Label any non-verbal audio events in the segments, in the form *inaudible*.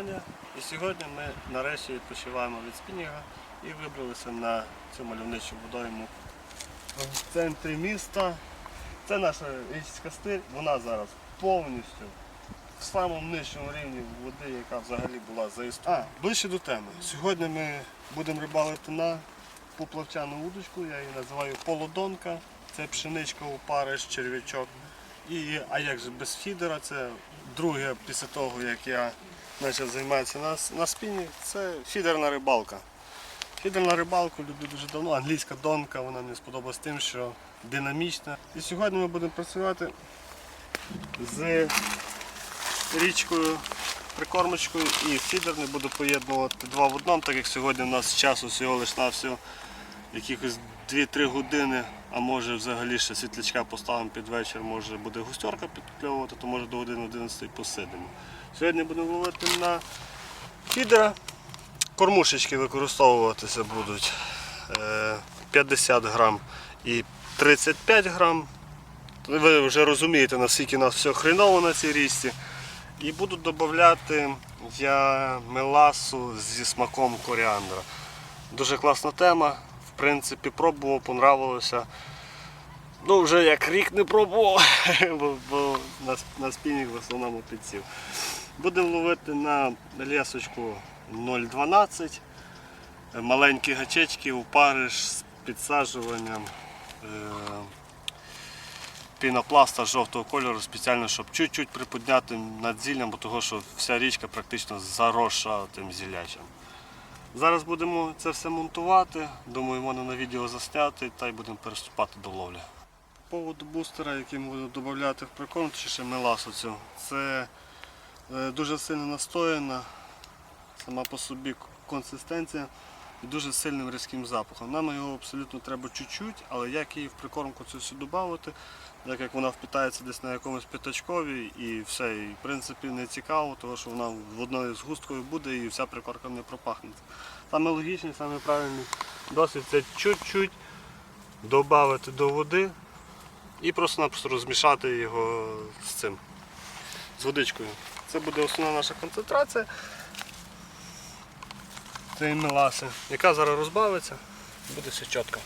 Аня. І сьогодні ми нарешті відпочиваємо від спінінга і вибралися на цю мальовничу водойму в центрі міста. Це наша річська стиль, вона зараз повністю в самому нижчому рівні води, яка взагалі була заісту. А, ближче до теми. Сьогодні ми будемо рибалити на поплавчану удочку, я її називаю полодонка. Це пшеничка опариш, черв'ячок. І, а як же без фідера, це друге після того, як я почав займатися на, на спіні, це фідерна рибалка. Фідерна рибалку люблю дуже давно, англійська донка, вона мені сподобалась тим, що динамічна. І сьогодні ми будемо працювати з річкою, прикормочкою і фідерною буду поєднувати два в одному, так як сьогодні у нас часу всього лиш на всього якихось 2-3 години, а може взагалі ще світлячка поставимо під вечір, може буде густерка підкльовувати, то може до години 11 посидимо. Сьогодні будемо ловити на фідера. Кормушечки використовуватися будуть е, 50 грам і 35 грам. Ви вже розумієте, наскільки у нас все хреново на цій річці. І буду додати я меласу зі смаком коріандра. Дуже класна тема. В принципі, пробував, понравилося. Ну, вже як рік не пробував, *laughs* бо, бо на, на спінінг в основному підсів. Будемо ловити на лісочку 0,12. Маленькі гачечки, упариш з підсаджуванням е, пінопласта жовтого кольору спеціально, щоб чуть-чуть приподняти над зіллям, бо того, що вся річка практично заросша тим зіллячем. Зараз будемо це все монтувати, думаю, можна на відео засняти та й будемо переступати до ловлі. По поводу бустера, який ми будемо додати в прикорм, чи ще меласу цю, це дуже сильно настояна, сама по собі консистенція і дуже сильним різким запахом. Нам його абсолютно треба чуть-чуть, але як її в прикормку цю всю додати, так як вона впитається десь на якомусь п'ятачкові і все, і в принципі не цікаво, тому що вона в одної з густкою буде і вся прикорка не пропахне. Саме логічний, саме правильний досвід це чуть-чуть додати до води і просто-напросто розмішати його з цим, з водичкою. Це буде основна наша концентрація цієї меласи, яка зараз розбавиться, буде все чітко.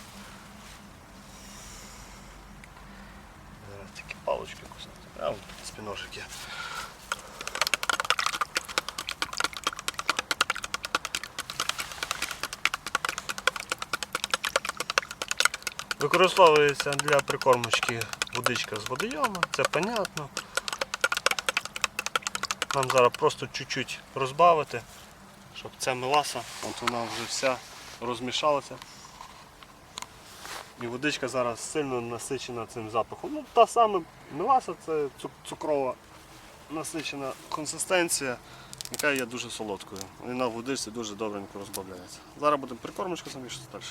Зараз тільки палочки кусати. А, спіножик є. Використовується для прикормочки водичка з водойома, це понятно. Нам зараз просто чуть-чуть розбавити, щоб ця меласа, от вона вже вся розмішалася. І водичка зараз сильно насичена цим запахом. Ну, та сама меласа це цукрова насичена консистенція, яка є дуже солодкою. І на водичці дуже добренько розбавляється. Зараз будемо прикормочку замішувати далі.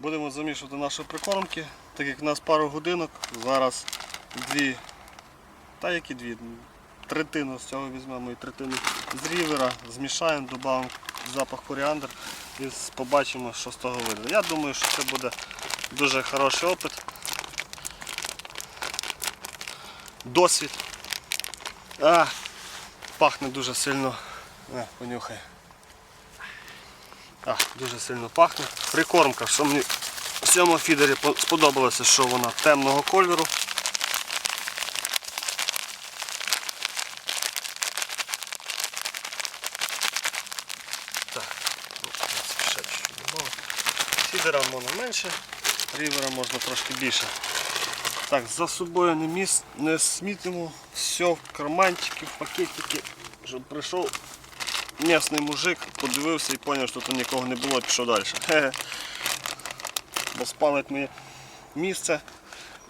Будемо замішувати наші прикормки, так як у нас пару годинок, зараз дві, та які дві, третину з цього візьмемо і третину з рівера, змішаємо, додамо запах коріандр і побачимо, що з того вийде. Я думаю, що це буде дуже хороший опит. Досвід. А, пахне дуже сильно. А, понюхай. А, дуже сильно пахне. Прикормка, що мені в цьому фідері сподобалося, що вона темного кольору. Так, ну, в принципі, ще чуть-чуть добавимо. Фідера можна менше, рівера можна трошки більше. Так, за собою не, міс... не смітимо все в карманчики, в пакетики, щоб прийшов місний мужик, подивився і зрозумів, що тут нікого не було і пішов далі. Хе-хе. Бо спалить моє місце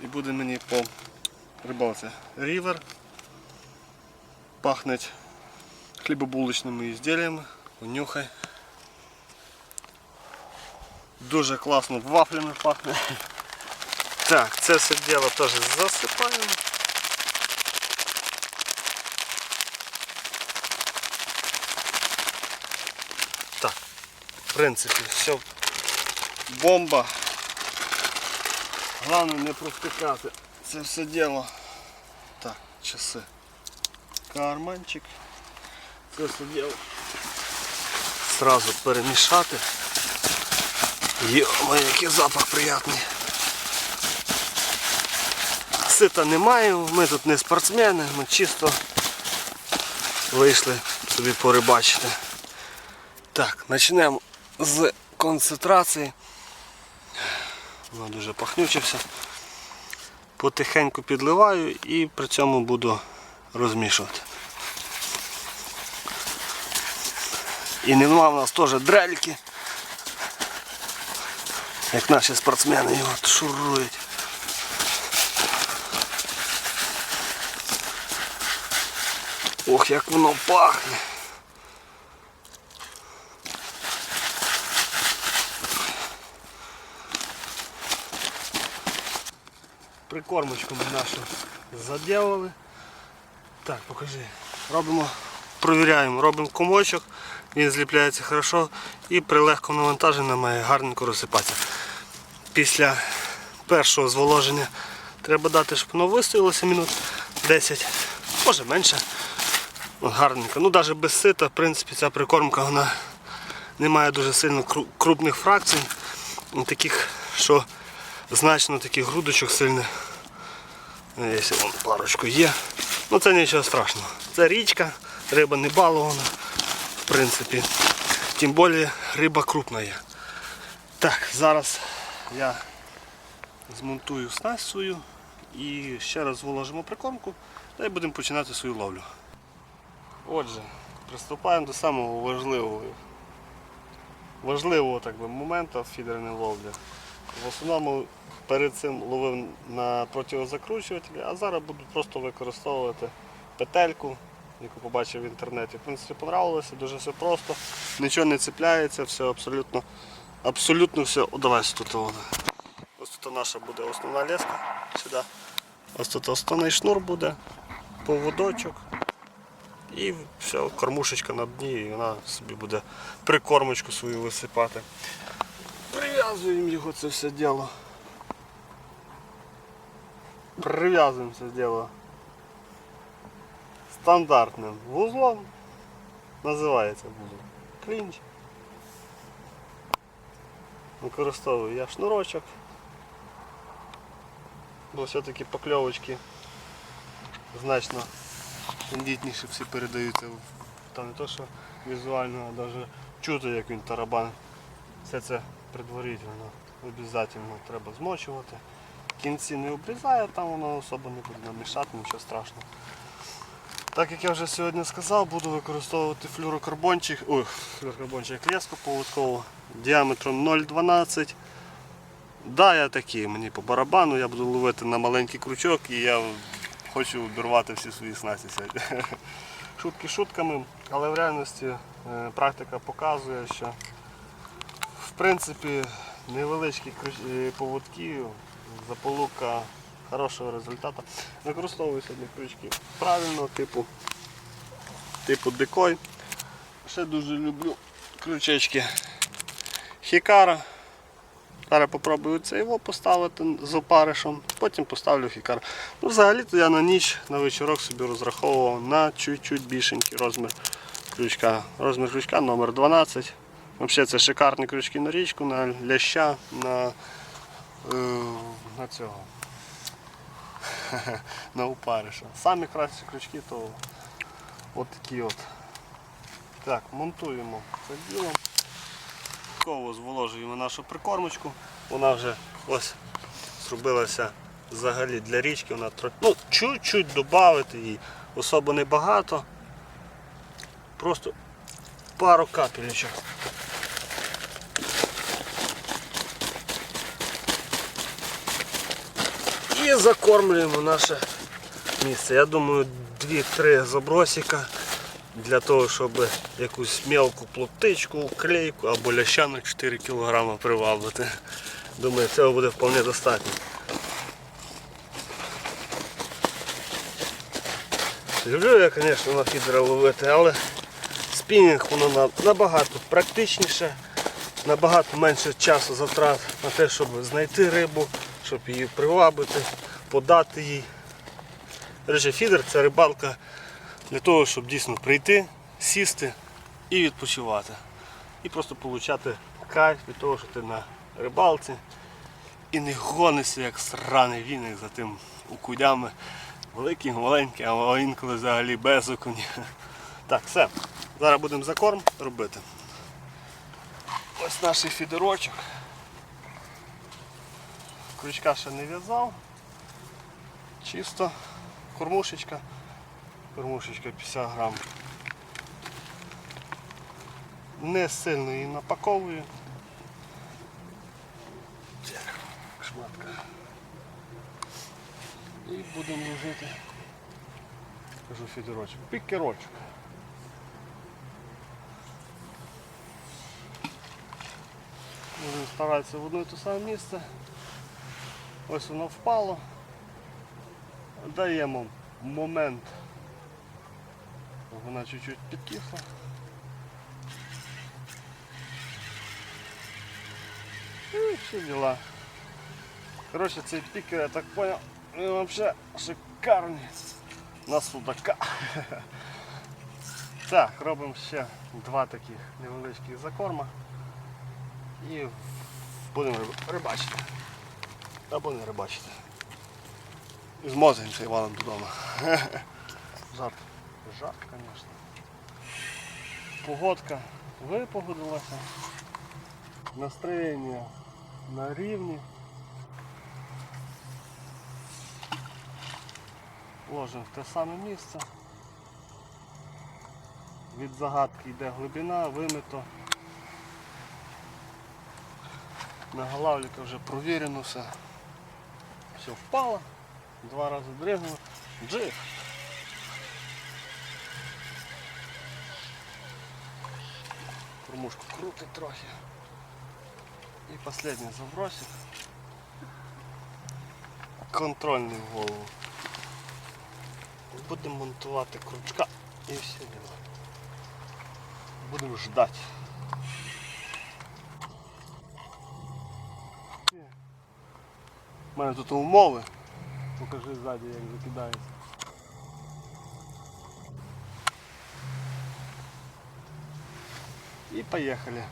і буде мені по рибалці. Рівер пахне хлібобулочними ізділлями. Понюхай. Дуже класно вафлями пахне. *laughs* Так, це все діло теж засипаємо. Так, в принципі, все бомба. Головне не провтикати це все діло. Так, часи. Карманчик. Це все діло сразу перемішати. Йома, який запах приятний. Сита немає, ми тут не спортсмени, ми чисто вийшли собі порибачити. Так, почнемо з концентрації. Воно дуже пахнючився. Потихеньку підливаю і при цьому буду розмішувати. І нема в нас теж дрельки. Як наші спортсмени його шурують. Ох, як воно пахне. Прикормочку ми нашу заділили. Так, покажи. Робимо, провіряємо, робимо комочок, він зліпляється хорошо і при легкому навантаженні має гарненько розсипатися. Після першого зволоження треба дати, щоб воно вистоялося минут 10, може менше. Гарненько. Ну навіть без сита, в принципі, ця прикормка вона не має дуже сильно крупних фракцій, ну, таких, що значно таких грудочок сильних. Ну, Якщо вон парочку є. Ну це нічого страшного. Це річка, риба не балована, в принципі. Тим більше риба крупна є. Так, зараз я змонтую снасть свою і ще раз вложимо прикормку та й будемо починати свою ловлю. Отже, приступаємо до самого важливого важливого так би, моменту в фідерній ловлі. В основному перед цим ловив на противозакручувателі, а зараз буду просто використовувати петельку, яку побачив в інтернеті. В принципі, понравилося, дуже все просто, нічого не цепляється, все абсолютно, абсолютно все. Давай тут вона. Ось тут наша буде основна леска. Сюди. Ось тут основний шнур буде, поводочок. І все, кормушечка на дні, і вона собі буде прикормочку свою висипати. Прив'язуємо його це все діло. Прив'язуємо це діло стандартним вузлом. Називається вузол. Клінч. Використовую я шнурочок. Бо все-таки покльовочки значно тендітніше всі передаються. Там не то, що візуально, а навіть чути, як він тарабан. Все це предварительно. Обов'язково треба змочувати. Кінці не обрізає, там воно особо не буде намішати, нічого страшного. Так як я вже сьогодні сказав, буду використовувати флюрокарбончик, ой, флюрокарбончик леску поводкову діаметром 0,12. Да, я такий, мені по барабану, я буду ловити на маленький крючок і я хочу обірвати всі свої снасті сьогодні. *laughs* Шутки шутками, але в реальності е, практика показує, що в принципі невеличкі е, поводки, заполука хорошого результату. Використовую сьогодні крючки правильного типу, типу декой. Ще дуже люблю крючечки хікара. Зараз попробую це його поставити з опаришем, потім поставлю хікар. Ну, взагалі-то я на ніч, на вечорок собі розраховував на чуть-чуть більшенький розмір крючка. Розмір крючка номер 12. Взагалі це шикарні крючки на річку, на ляща, на, е, на цього. *laughs* на опариша. Самі кращі крючки то от такі от. Так, монтуємо це діло. Обов'язково зволожуємо нашу прикормочку. Вона вже ось зробилася взагалі для річки. Вона тро- ну, чуть-чуть додати їй, особо небагато. Просто пару капелечок. І закормлюємо наше місце. Я думаю, 2-3 забросика для того, щоб якусь мелку плотичку, клейку або ляща на 4 кг привабити. Думаю, цього буде вполне достатньо. Люблю я, звісно, на фідера ловити, але спінінг воно набагато практичніше, набагато менше часу затрат на те, щоб знайти рибу, щоб її привабити, подати їй. Речі, фідер це рибалка для того, щоб дійсно прийти, сісти і відпочивати. І просто отримати кайф від того, що ти на рибалці і не гонишся як сраний віник за тим окунями. Великі, маленькі, а інколи взагалі без окуня. Так, все. Зараз будемо закорм робити. Ось наш фідерочок. Крючка ще не в'язав. Чисто кормушечка. Кормушечка 50 грам. Не сильно її напаковую. Шматка. І будемо ложити. Кажу фідерочок. Пікерочок. Будемо старатися в одне і те саме місце. Ось воно впало. Даємо момент. Вона чуть-чуть підкисла. І всі діла. Коротше, цей пікер, я так понял, він взагалі шикарний на судака. *laughs* Так, робимо ще два таких невеличких закорма і будемо рибачити. Або не рибачити. І змозаємося Іваном додому. *laughs* Жарт. Жарт, звісно. Погодка випогодилася. Настроєння на рівні. Ложимо в те саме місце. Від загадки йде глибина, вимито. Наголавліка вже провірено все. Все впало, два рази дригнуло. Джиг. Кормушку крутить трохи. І останній забросик. Контрольний в голову. Будемо монтувати крючка і все діло. Будемо ждати. У мене тут умови. Покажи ззаді, як закидається. І поїхали.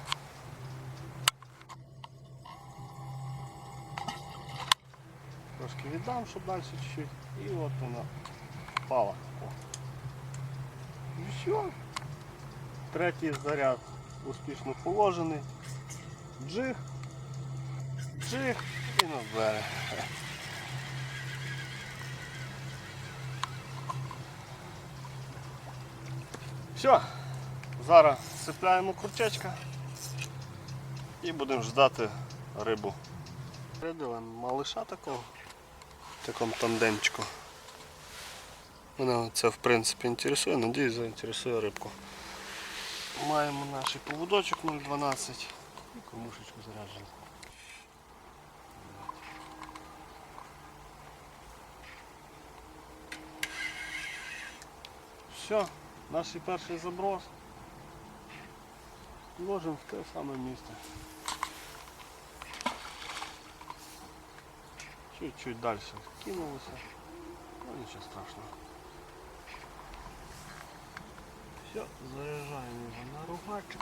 Трошки віддам, щоб далі чуть-чуть. І от вона впала. О. І все. Третій заряд успішно положений. Джиг. Джиг На берег. Все, зараз сипляємо крючечка і будемо ждати рибу. Придали малиша такого, такому тандемчику. Мене це в принципі інтересує, надіюсь заінтересує рибку. Маємо наш поводочок 0,12 і кормушечку заряджену. Все, наш перший заброс. Ложимо в те саме місце. Чуть-чуть далі кинулося. Ну нічого страшного. Все, заряджаємо його на ругачик.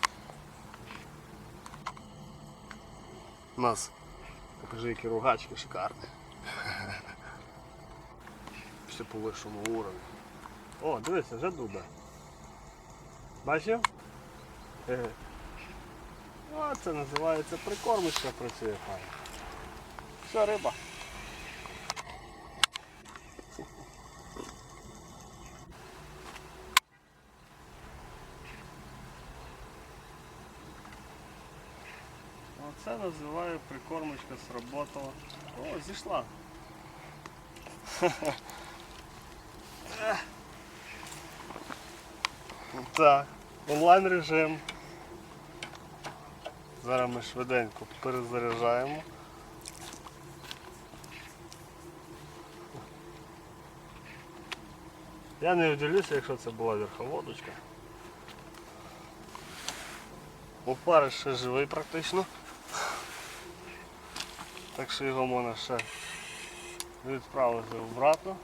У нас, покажи, які ругачки шикарні. *laughs* Все по вищому уровню. О, дивися, вже дубе. Бачив? Е. О, це називається прикормочка працює файно. Все, риба. Оце називаю прикормочка сработала. О, зійшла. Так, онлайн режим. Зараз ми швиденько перезаряджаємо. Я не удивлюся, якщо це була верховодочка. Опариш ще живий практично. Так що його можна ще відправити обратно.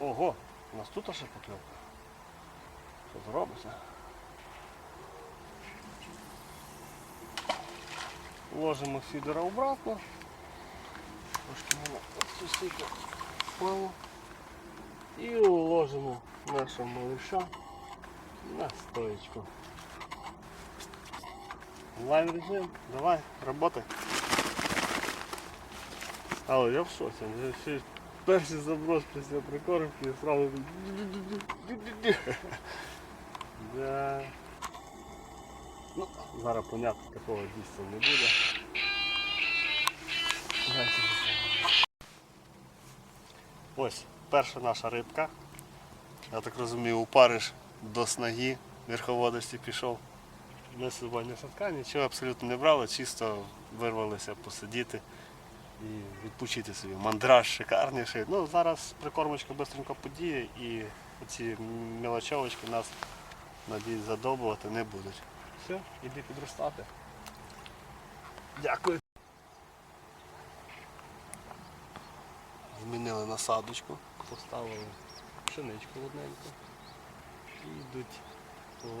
Ого, у нас тут ще покльовка. Що зробиться. Ложимо фідера обратно. Трошки воно стійку впало. І уложимо нашого малыша на стоечку. Лайв режим, давай, работай. Але я в шоці, ще перший заброс після прикормки і сразу да. Ну, зараз понятно, такого дійсно не буде. Ось, перша наша рибка. Я так розумію, упариш до снаги, верховодості пішов. Ми з собою садка, нічого абсолютно не брали, чисто вирвалися посидіти і відпочити собі. Мандраж шикарніший. Ну, зараз прикормочка швидко подіє і ці мелочовочки нас, надіюсь, задовбувати не будуть. Все, іди підростати. Дякую. Змінили насадочку, поставили пшеничку одненьку і йдуть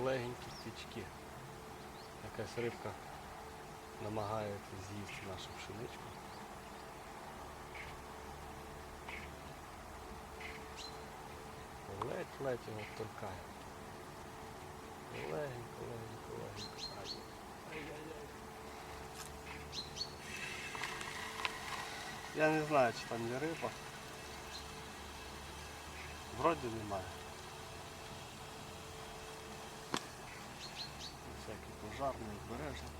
легенькі тічки. Якась рибка намагається з'їсти нашу пшеничку. Ледь-ледь його торкає. Легенько, легенько, легенько. Я не знаю, чи там є риба. Вроді немає. Всякий пожарний, обережний.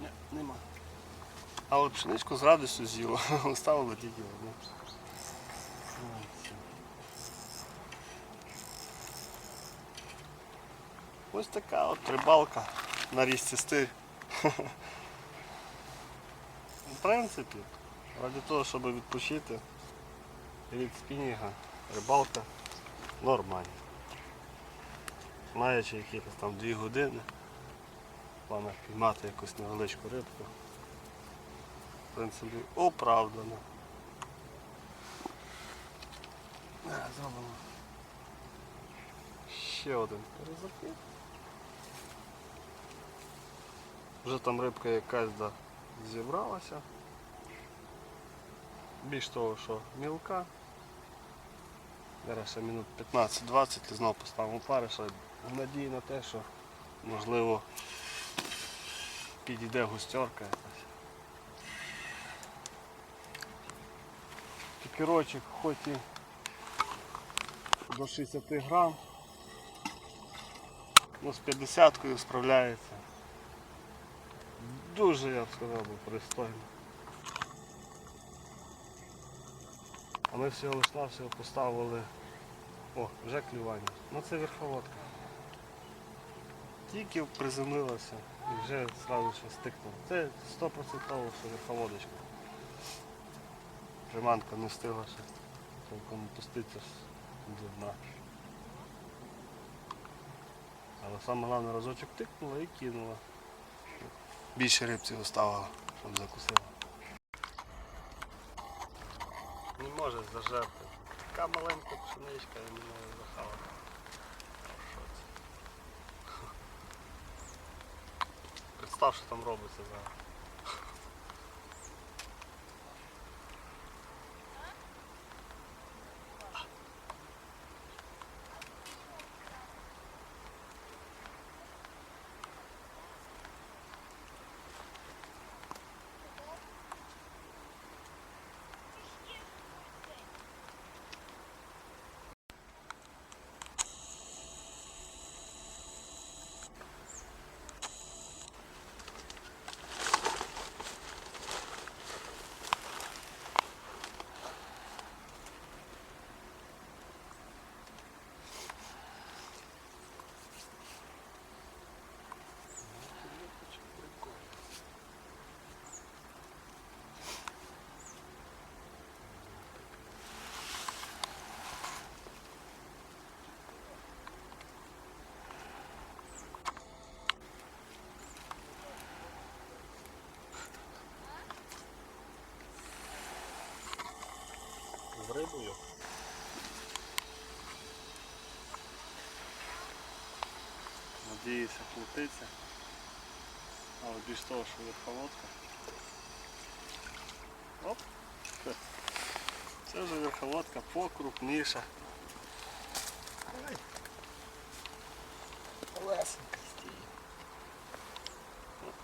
Ні, нема. А от пшеничку з радістю з'їла. *laughs* Оставила тільки одну. Ось це. Ось така от рибалка на річці стиль. В принципі, ради того, щоб відпочити від спінінга, рибалка нормальна. Маючи якихось там 2 години, в планах піймати якусь невеличку рибку. В принципі, оправдано. Е, Зробимо ще один перезакид. Вже там рибка якась да, зібралася. Більш того, що мілка. Зараз ще минут 15-20 і знову поставимо париша. В надії на те, що можливо підійде густерка якась. Пікерочок хоч і до 60 грам, ну з 50-кою справляється. Дуже, я б сказав, би, пристойно. А ми всього лиш навсього поставили. О, вже клювання. Ну це верховодка. Тільки приземлилася і вже одразу ще стикнула. Це 100% що верховодочка. Приманка не встигла ще толком пуститися до дна. Але саме головне разочок тикнула і кинула. Більше рибців оставила, щоб закусила. Не може зажерти. Така маленька пшеничка і не може захавати. Представ, що там робиться зараз. з рибою. Надіюся, плутиться. Але більш того, що верховодка. Оп! Це вже верховодка покрупніша. Лесенька стіє.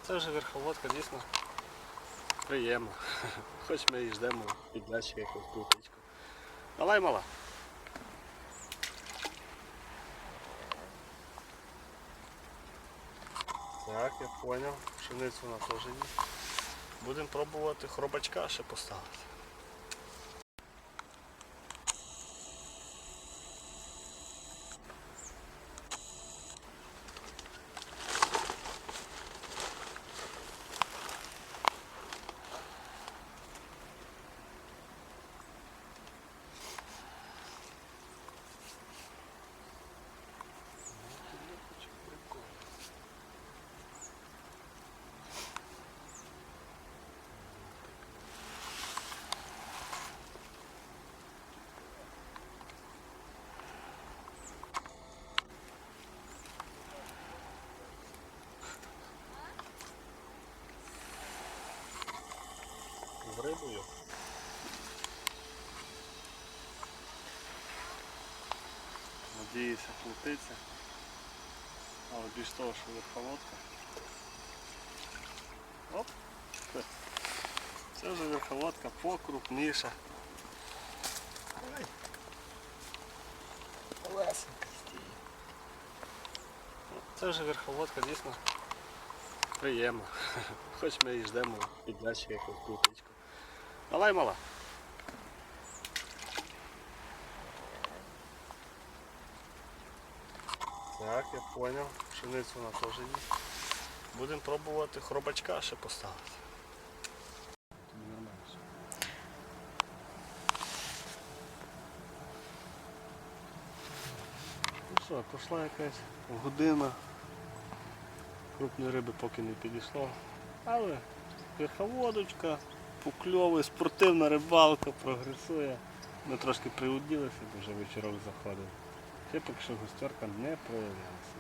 Це вже верховодка дійсно приємна. *laughs* Хоч ми і ждемо піддачі якусь плутичку. Давай мала. Так, я понял. Пшеницю вона теж є. Будемо пробувати хробачка ще поставити. З рибою. Надіюся, плутиться. Але більш того, що верховодка. Оп! Це вже верховодка покрупніша. Лесенька. Це вже верховодка дійсно приємна. *laughs* Хоч ми і ждемо піддачі якусь плутичку. Давай мала. Так, я понял. Пшеницю вона теж є. Будемо пробувати хробачка ще поставити. Ну що, пройшла якась година. Крупної риби поки не підійшло. Але верховодочка, покльовує, спортивна рибалка прогресує. Ми трошки приуділися, бо вже вечірок заходив. Ще поки що густерка не проявлялася.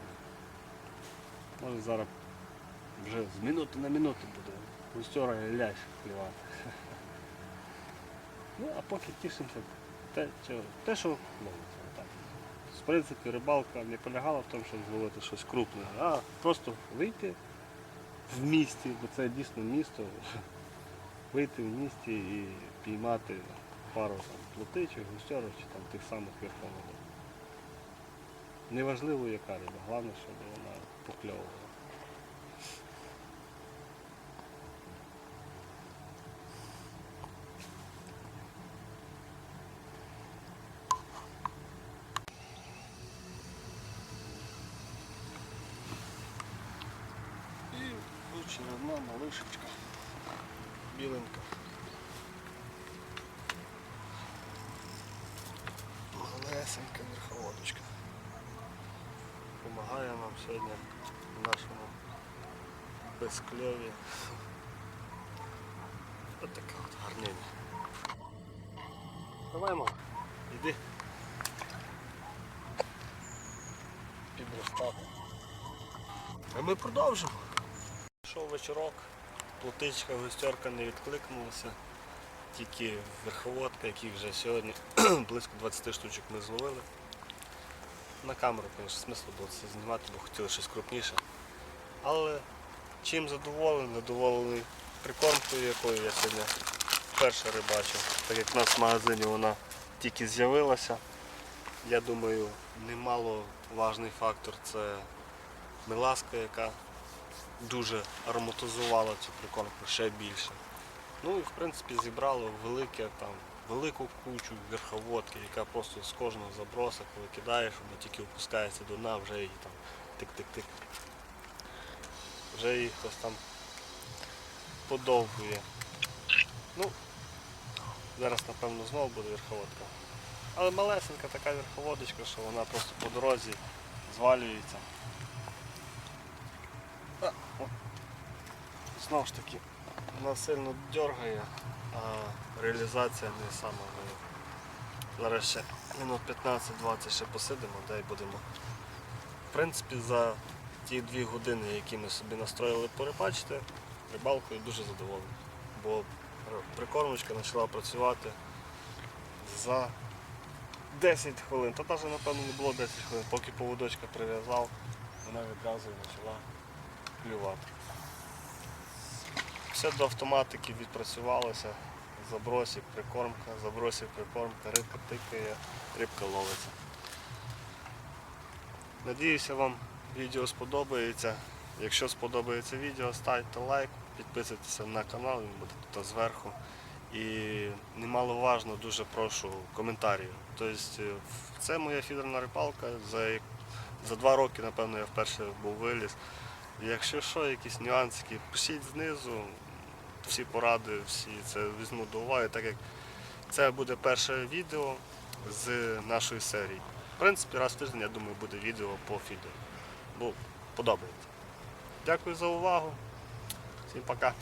Може зараз вже з минути на минуту буде густера і клювати. Ну, а поки тішимося те, те, що ловиться. В принципі, рибалка не полягала в тому, щоб зловити щось крупне, а просто вийти в місті, бо це дійсно місто, вийти в місті і піймати пару там, плотичих, густерок чи там тих самих верховодок. Неважливо яка риба, головне, щоб вона покльовувала. І очередна малишечка. Біленька. Малесенька верховодочка. Помагає нам сьогодні в нашому безкльові. Ось така от гарнення. Давай, мама, іди. Підростати. А ми продовжимо. Пішов вечірок, плотичка, густерка не відкликнулася. Тільки верховодка, яких вже сьогодні *clears throat* близько 20 штучок ми зловили. На камеру, звісно, смислу було це знімати, бо хотіли щось крупніше. Але чим задоволений, задоволений прикормкою, якою я сьогодні вперше рибачив. Так як в нас в магазині вона тільки з'явилася. Я думаю, немало важний фактор це меласка, яка дуже ароматизувала цю прикормку ще більше. Ну і в принципі зібрало велике там, велику кучу верховодки, яка просто з кожного заброса, коли кидаєш, вона тільки опускається до дна, вже її там тик-тик-тик. Вже її хтось там подовгує. Ну, зараз напевно знову буде верховодка. Але малесенька така верховодочка, що вона просто по дорозі звалюється. А, о. Знову ж таки, вона сильно дергає, а реалізація не сама велика. Зараз минут 15-20 ще посидимо, де й будемо. В принципі, за ті дві години, які ми собі настроїли порибачити, рибалкою дуже задоволений. Бо прикормочка почала працювати за 10 хвилин. Та навіть, напевно, не було 10 хвилин, поки поводочка прив'язав, вона відразу почала клювати. Все до автоматики відпрацювалося. Забросик, прикормка, забросик, прикормка, рибка тикає, рибка ловиться. Надіюся, вам відео сподобається. Якщо сподобається відео, ставте лайк, підписуйтесь на канал, він буде тут зверху. І немаловажно, дуже прошу коментарів. Тобто, е, це моя фідерна рибалка. За, за два роки, напевно, я вперше був виліз. Якщо що, якісь нюансики, пишіть знизу, всі поради, всі це візьму до уваги, так як це буде перше відео з нашої серії. В принципі, раз в тиждень, я думаю, буде відео по фідеру. Бо подобається. Дякую за увагу. Всім пока.